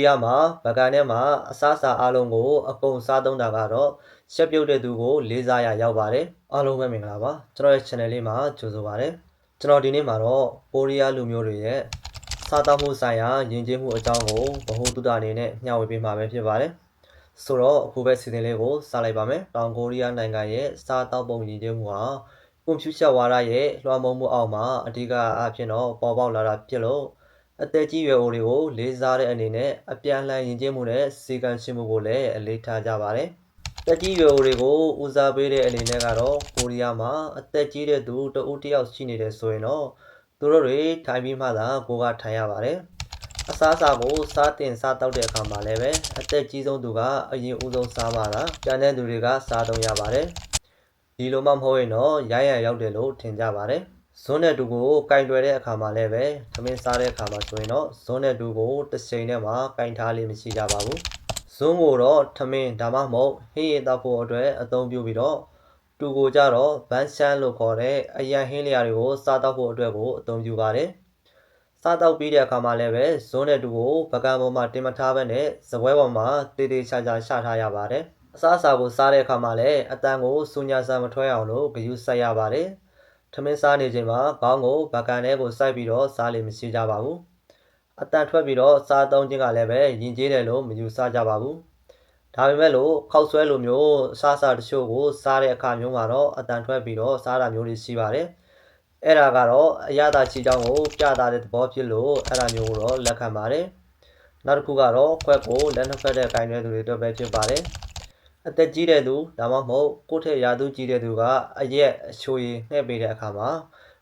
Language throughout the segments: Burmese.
းယားမှာဗကန်ထဲမှာအစားအစာအလုံးကိုအကုန်စားသုံးတာကတော့ရှက်ပြုတ်တဲ့သူကိုလေးစားရရောက်ပါတယ်အားလုံးပဲမင်္ဂလာပါကျွန်တော်ရဲ့ channel လေးမှာကြိုဆိုပါရစေကျွန်တော်ဒီနေ့မှာတော့ကိုရီးယားလူမျိုးတွေရဲ့စားသောက်မှုဆိုင်ရာယဉ်ကျေးမှုအကြောင်းကိုဗဟုသုတအနေနဲ့မျှဝေပေးမှာပဲဖြစ်ပါတယ်ဆိုတော့အခုပဲစီစဉ်လေးကိုစလိုက်ပါမယ်တောင်ကိုရီးယားနိုင်ငံရဲ့စားသောက်ပုံယဉ်ကျေးမှုဟာကွန်ပျူတာဝါဒရဲ့လွှမ်းမိုးမှုအောက်မှာအဓိကအဖြစ်တော့ပေါ်ပေါက်လာတာဖြစ်လို့ အသက်ကြီးရွယ်အိုတွေကိုလေးစားတဲ့အနေနဲ့အပြန်အလှန်ယဉ်ကျေးမှုနဲ့စီကံရှင်းမှုကိုလည်းအလေးထားကြပါတယ်။တက်ကြီးရွယ်အိုတွေကိုဦးစားပေးတဲ့အနေနဲ့ကတော့ကိုရီးယားမှာအသက်ကြီးတဲ့သူတဦးတစ်ယောက်ရှိနေတယ်ဆိုရင်တော့သူတို့တွေထိုင်ပြီးမှသာကိုကထိုင်ရပါတယ်။အစားအစာကိုစားတင်စားတောက်တဲ့အခါမှာလည်းပဲအသက်ကြီးဆုံးသူကအရင်ဦးဆုံးစားမှသာကျန်တဲ့သူတွေကစားသုံးရပါတယ်။ဒီလိုမှမဟုတ်ရင်တော့ရိုင်းရရောက်တယ်လို့ထင်ကြပါတယ်။ ဇွန်းနဲ့တူကိုကင်တွယ်တဲ့အခါမှာလည်းပဲသမင်းစားတဲ့အခါမှာဆိုရင်တော့ဇွန်းနဲ့တူကိုတစ်ချိန်နဲ့မှကင်ထားလေးမရှိကြပါဘူး။ဇွန်းကိုတော့ထမင်းဒါမှမဟုတ်ဟင်းရည်တောက်ဖို့အတွက်အသုံးပြုပြီးတော့တူကိုကြတော့ဗန်ရှမ်းလို့ခေါ်တဲ့အရန်ဟင်းလျာတွေကိုစားတောက်ဖို့အတွက်ကိုအသုံးပြုပါတယ်။စားတောက်ပြီးတဲ့အခါမှာလည်းပဲဇွန်းနဲ့တူကိုပကံပေါ်မှာတင်မထားဘဲနဲ့စပွဲပေါ်မှာတေးသေးချာချာချထားရပါတယ်။အစားအစာကိုစားတဲ့အခါမှာလည်းအတန်ကိုစူညာဆန်မထွဲအောင်လို့ဂရုစိုက်ရပါတယ်။ ထမင်းစားနေချိန်မှာခေါင်းကိုပကံထဲကိုစိုက်ပြီးတော့စားလိမ့်မရှိကြပါဘူး။အတန်ထွက်ပြီးတော့စားသုံးခြင်းကလည်းပဲယဉ်ကျေးတယ်လို့မယူဆကြပါဘူး။ဒါပေမဲ့လို့ခောက်ဆွဲလိုမျိုးစားစားတချို့ကိုစားတဲ့အခါမျိုးမှာတော့အတန်ထွက်ပြီးတော့စားတာမျိုးတွေရှိပါတယ်။အဲ့ဒါကတော့အရသာချီချောင်းကိုပြတာတဲ့သဘောဖြစ်လို့အဲ့ဒါမျိုးကိုတော့လက်ခံပါတယ်။နောက်တစ်ခုကတော့ခွက်ကိုလက်နှစ်ဖက်တဲ့ကိုင်းတဲ့သူတွေတော့ပဲဖြစ်ပါတယ်။ အသက်ကြီးတဲ့သူဒါမှမဟုတ်ကိုယ့်ထက်ရာသူကြီးတဲ့သူကအရက်အချိုရည်နှဲ့ပေးတဲ့အခါမှာ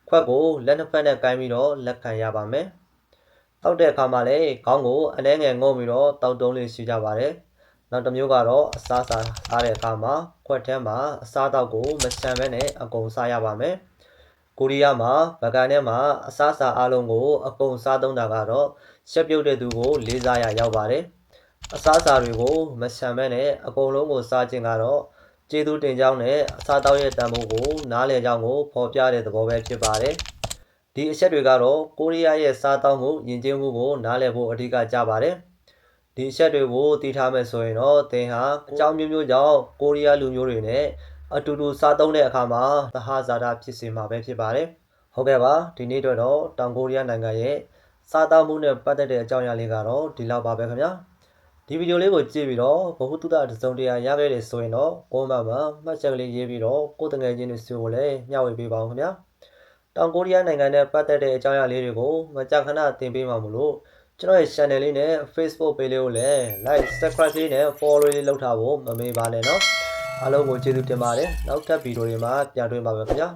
ခွက်ကိုလက်နှစ်ဖက်နဲ့ကိုင်းပြီးတော့လက်ခံရပါမယ်။တောက်တဲ့အခါမှာလည်းခေါင်းကိုအနှဲငယ်ငုံပြီးတော့တောက်တုံးလေးရှိကြပါတယ်။နောက်တစ်မျိုးကတော့အစားစားစားတဲ့အခါမှာခွက်ထဲမှာအစားတောက်ကိုမချမ်းဘဲနဲ့အကုန်စားရပါမယ်။ကိုရီးယားမှာဗကန်ထဲမှာအစားအစာအလုံးကိုအကုန်စားသုံးတာကတော့ရှက်ပြုတ်တဲ့သူကိုလေးစားရရောက်ပါတယ်။ အစားအစာတွေကိုမချမ်းဘဲနဲ့အကုန်လုံးကိုစားခြင်းကတော့ကျေးဇူးတင်ကြောင်းနဲ့အစားတောက်ရဲ့တန်ဖိုးကိုနားလည်ကြောင်းကိုဖော်ပြတဲ့သဘောပဲဖြစ်ပါတယ်။ဒီအချက်တွေကတော့ကိုရီးယားရဲ့စားတောက်မှုယဉ်ကျေးမှုကိုနားလည်ဖို့အဓိကကြပါတယ်။ဒီအချက်တွေကိုသိထားမယ်ဆိုရင်တော့သင်ဟာအကြောင်းမျိုးမျိုးကြောင့်ကိုရီးယားလူမျိုးတွေနဲ့အတူတူစားသုံးတဲ့အခါမှာသဟဇာတာဖြစ်စေမှာပဲဖြစ်ပါတယ်။ဟုတ်ကဲ့ပါဒီနေ့တော့တောင်ကိုရီးယားနိုင်ငံရဲ့စားတောက်မှုနဲ့ပတ်သက်တဲ့အကြောင်းအရာလေးကတော့ဒီလောက်ပါပဲခင်ဗျာ။ ဒီဗီဒီယိုလေးကိုကြည့်ပြီးတော့ဘဟုတုတတစုံတရာရခဲ့တယ်ဆိုရင်တော့ကိုမမှာမှတ်ချက်ကလေးရေးပြီးတော့ကိုတငယ်ချင်းတွေဆိုကိုလည်းမျှဝေပေးပါဦးခင်ဗျာတောင်ကိုရီးယားနိုင်ငံနဲ့ပတ်သက်တဲ့အကြောင်းအရာလေးတွေကိုမကြာခဏတင်ပေးမှာမလို့ကျွန်တော်ရဲ့ channel လေးနဲ့ Facebook page လေးကိုလည်း like subscribe လေးနဲ့ follow လေးလုပ်ထားဖို့မမေ့ပါနဲ့နော်အားလုံးကိုကျေးဇူးတင်ပါတယ်နောက်ထပ်ဗီဒီယိုတွေမှာပြန်တွေ့ပါမယ်ခင်ဗျာ